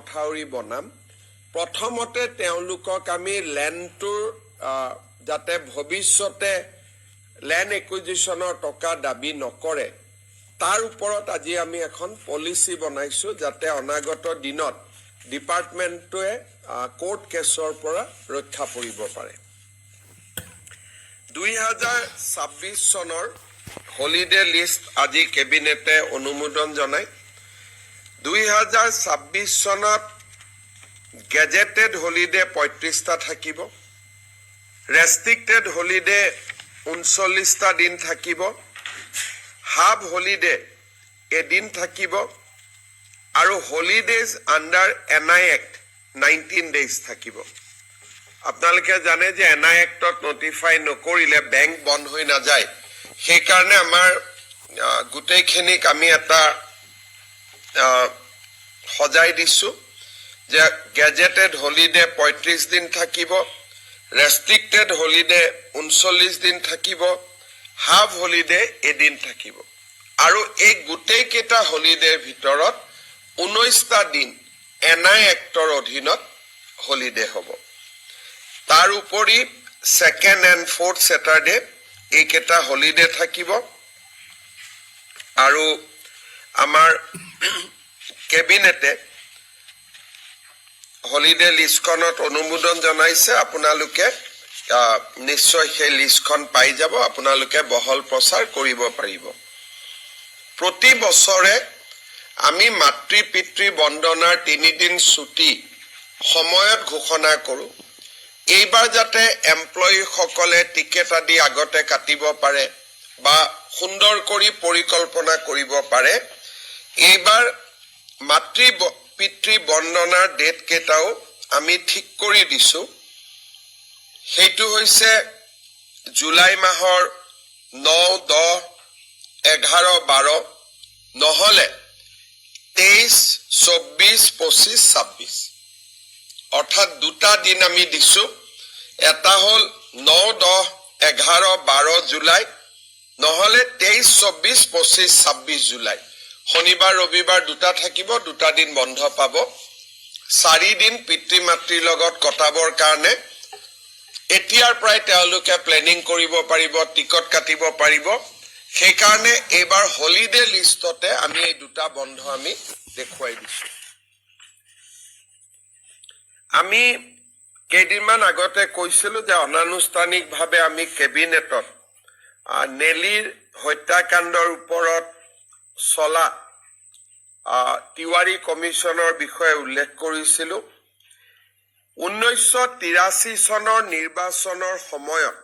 মথাউৰি বনাম। প্ৰথমতে তেওঁলোকক আমি লেণ্ডটোৰ যাতে ভৱিষ্যতে লেণ্ড একুইজিশ্যনৰ টকা দাবী নকৰে। তাৰ ওপৰত আজি আমি এখন পলিচি বনাইছোঁ যাতে অনাগত দিনত ডিপাৰ্টমেণ্টটোৱে কোৰ্ট কেছৰ পৰা ৰক্ষা পৰিব পাৰে। দুই হাজাৰ ছাব্বিছ চনৰ হলিডে লিষ্ট আজি কেবিনেটে অনুমোদন জনায়। দুই হাজাৰ ছাব্বিছ চনত গেজেটেড হলিডে পঁয়ত্ৰিছটা থাকিব। ৰেষ্ট্ৰিক্টেড হলিডে ঊনচল্লিছটা দিন থাকিব। হাফ হলিডে এদিন থাকিব। আৰু holidays under N I act nineteen days থাকিব। আপোনালোকে জানে যে এন আই এক্টত নটিফাই নকৰিলে বেংক বন্ধ হৈ নাযায়। সেইকাৰণে আমাৰ গোটেইখিনিক আমি এটা সজাই দিছোঁ যে গেজেটেড হলিডে পঁয়ত্ৰিছ দিন থাকিব ৰেষ্ট্ৰিক্টেড হলিডে ঊনচল্লিছ দিন থাকিব হাফ হলিডে এদিন থাকিব। আৰু এই গোটেইকেইটা হলিডেৰ ভিতৰত ঊনৈছটা দিন এন আই এক্টৰ অধীনত হলিডে হ'ব। তাৰ উপৰি ছেকেণ্ড এণ্ড ফ'ৰ্থ ছেটাৰডে এইকেইটা হলিডে থাকিব। আৰু আমাৰ কেবিনেটে হলিডে লিষ্টখনত অনুমোদন জনাইছে আপোনালোকে নিশ্চয় সেই লিষ্টখন পাই যাব আপোনালোকে বহল প্ৰচাৰ কৰিব পাৰিব। প্ৰতি বছৰে আমি মাতৃ পিতৃ বন্দনাৰ তিনিদিন ছুটী সময়ত ঘোষণা কৰোঁ। এইবাৰ যাতে এমপ্লয়ীসকলে টিকেট আদি আগতে কাটিব পাৰে বা সুন্দৰ কৰি পৰিকল্পনা কৰিব পাৰে এইবাৰ মাতৃ পিতৃ বন্দনাৰ ডেট কেইটাও আমি ঠিক কৰি দিছোঁ। সেইটো হৈছে জুলাই মাহৰ ন, দহ, এঘাৰ, বাৰ, নহ'লে তেইছ, চৌব্বিছ, পঁচিছ, ছাব্বিছ। অৰ্থাৎ দুটা দিন আমি দিছোঁ। এটা হ'ল ন, দহ, এঘাৰ, বাৰ জুলাই, নহ'লে তেইছ, চৌব্বিছ, পঁচিছ, ছাব্বিছ জুলাই। শনিবাৰ ৰবিবাৰ দুটা থাকিব, দুটা দিন বন্ধ পাব। চাৰিদিন পিতৃ মাতৃৰ লগত কটাবৰ কাৰণে এতিয়াৰ পৰাই তেওঁলোকে প্লেনিং কৰিব পাৰিব টিকট কাটিব পাৰিব। সেইকাৰণে এইবাৰ হলিডে লিষ্টতে আমি এই দুটা বন্ধ আমি দেখুৱাই দিছোঁ। আমি কেইদিনমান আগতে কৈছিলো যে অনানুষ্ঠানিকভাৱে আমি কেবিনেটত নেলীৰ হত্যাকাণ্ডৰ ওপৰত চলা তিৱাৰী কমিশ্যনৰ বিষয়ে উল্লেখ কৰিছিলো। ঊনৈছশ তিৰাশী চনৰ নিৰ্বাচনৰ সময়ত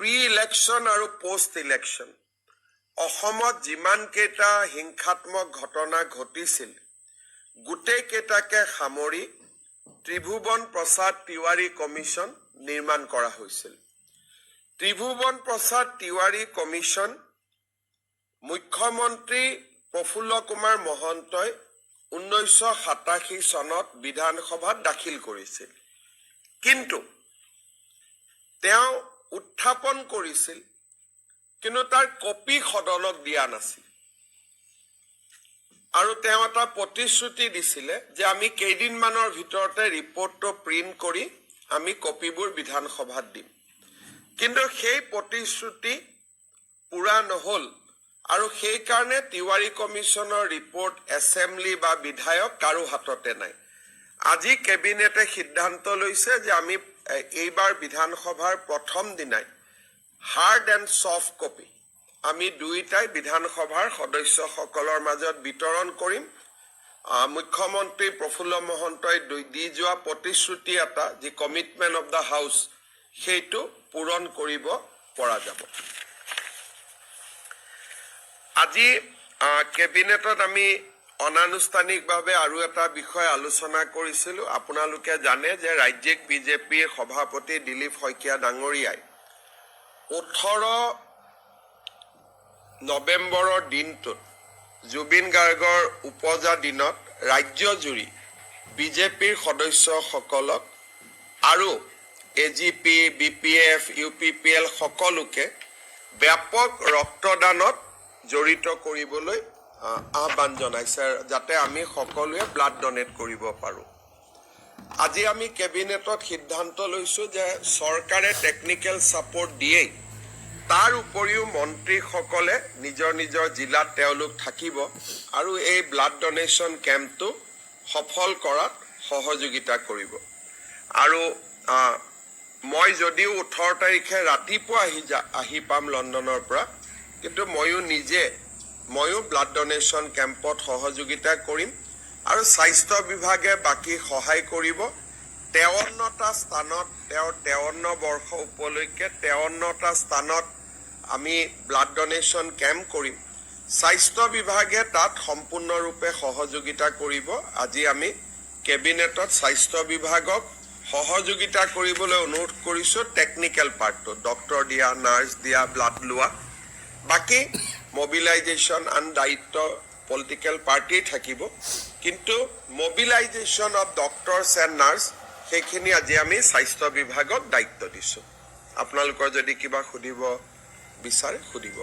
প্ৰি ইলেকশ্যন আৰু পষ্ট ইলেকশ্যন অসমত যিমানকেইটা হিংসাত্মক ঘটনা ঘটিছিল গোটেইকেইটাকে সামৰি ত্ৰিভুৱন প্ৰসাদ তিৱাৰী কমিশ্যন নিৰ্মাণ কৰা হৈছিল। ত্ৰিভুৱন প্ৰসাদ তিৱাৰী কমিশ্যন মুখ্যমন্ত্ৰী প্ৰফুল্ল কুমাৰ মহন্তই ঊনৈছশ সাতাশী চনত বিধানসভাত দাখিল কৰিছিল। কিন্তু তেওঁ উত্থাপন কৰিছিল কিন্তু তাৰ কপি সদনক দিয়া নাছিল। আৰু তেওঁ এটা প্ৰতিশ্ৰুতি দিছিলে যে আমি কেইদিনমানৰ ভিতৰতে ৰিপৰ্টটো প্ৰিণ্ট কৰি আমি কপিবোৰ বিধানসভাত দিম। কিন্তু সেই প্ৰতিশ্ৰুতি পূৰা নহ'ল। আৰু সেইকাৰণে তিৱাৰী কমিশ্যনৰ ৰিপৰ্ট এছেম্বলি বা বিধায়ক কাৰো হাততে নাই। আজি কেবিনেটে সিদ্ধান্ত লৈছে যে আমি এইবাৰ বিধানসভাৰ প্ৰথম দিনাই হাৰ্ড এণ্ড ছফ্ট কপি আমি দুয়োটাই বিধানসভাৰ সদস্যসকলৰ মাজত বিতৰণ কৰিম। মুখ্যমন্ত্ৰী প্ৰফুল্ল মহন্তই দি- যোৱা প্ৰতিশ্ৰুতি এটা যি কমিটমেণ্ট অৱ দ্য হাউচ সেইটো পূৰণ কৰিব পৰা যাব। আজি কেবিনেটত আমি অনানুষ্ঠানিকভাৱে আৰু এটা বিষয় আলোচনা কৰিছিলো। আপোনালোকে জানে যে ৰাজ্যিক বিজেপিৰ সভাপতি দিলীপ শইকীয়া ডাঙৰীয়াই ওঠৰ নৱেম্বৰৰ দিনটোত জুবিন গাৰ্গৰ উপজা দিনত ৰাজ্যজুৰি বিজেপিৰ সদস্যসকলক আৰু A G P B P F U P P L সকলোকে ব্যাপক ৰক্তদানত জড়িত কৰিবলৈ আহ, আহ্বান জনাইছে যাতে আমি সকলোৱে ব্লাড ডনেট কৰিব পাৰোঁ। আজি আমি কেবিনেটত সিদ্ধান্ত লৈছোঁ যে চৰকাৰে টেকনিকেল ছাপৰ্ট দিয়েই তাৰ উপৰিও মন্ত্ৰীসকলে নিজৰ নিজৰ জিলাত তেওঁলোক থাকিব আৰু এই ব্লাড ডনেশ্যন কেম্পটো সফল কৰাত সহযোগিতা কৰিব। আৰু মই যদিও ওঠৰ তাৰিখে ৰাতিপুৱা আহি যা আহি পাম লণ্ডনৰ পৰা কিন্তু ময়ো নিজে, ময়ো ব্লাড ডনেশ্যন কেম্পত সহযোগিতা কৰিম আৰু স্বাস্থ্য বিভাগে বাকী সহায় কৰিব। তেৱন্নটা স্থানত তেওঁৰ তেৱন্ন বৰ্ষ উপলক্ষে তেৱন্নটা স্থানত আমি ব্লাড ডনেশ্যন কেম্প কৰিম। স্বাস্থ্য বিভাগে তাত সম্পূৰ্ণৰূপে সহযোগিতা কৰিব। আজি আমি কেবিনেটত স্বাস্থ্য বিভাগক সহযোগিতা কৰিবলৈ অনুৰোধ কৰিছোঁ টেকনিকেল পাৰ্টটো ডক্তৰ দিয়া, নাৰ্ছ দিয়া ব্লাড লোৱা। বাকী মবিলাইজেশ্যন আন দায়িত্ব পলিটিকেল পাৰ্টি থাকিব। কিন্তু mobilisation of doctors and nurse সেইখিনি আজি আমি স্বাস্থ্য বিভাগক দায়িত্ব দিছোঁ। আপোনালোকৰ যদি কিবা সুধিব, বিচাৰে সুধিব।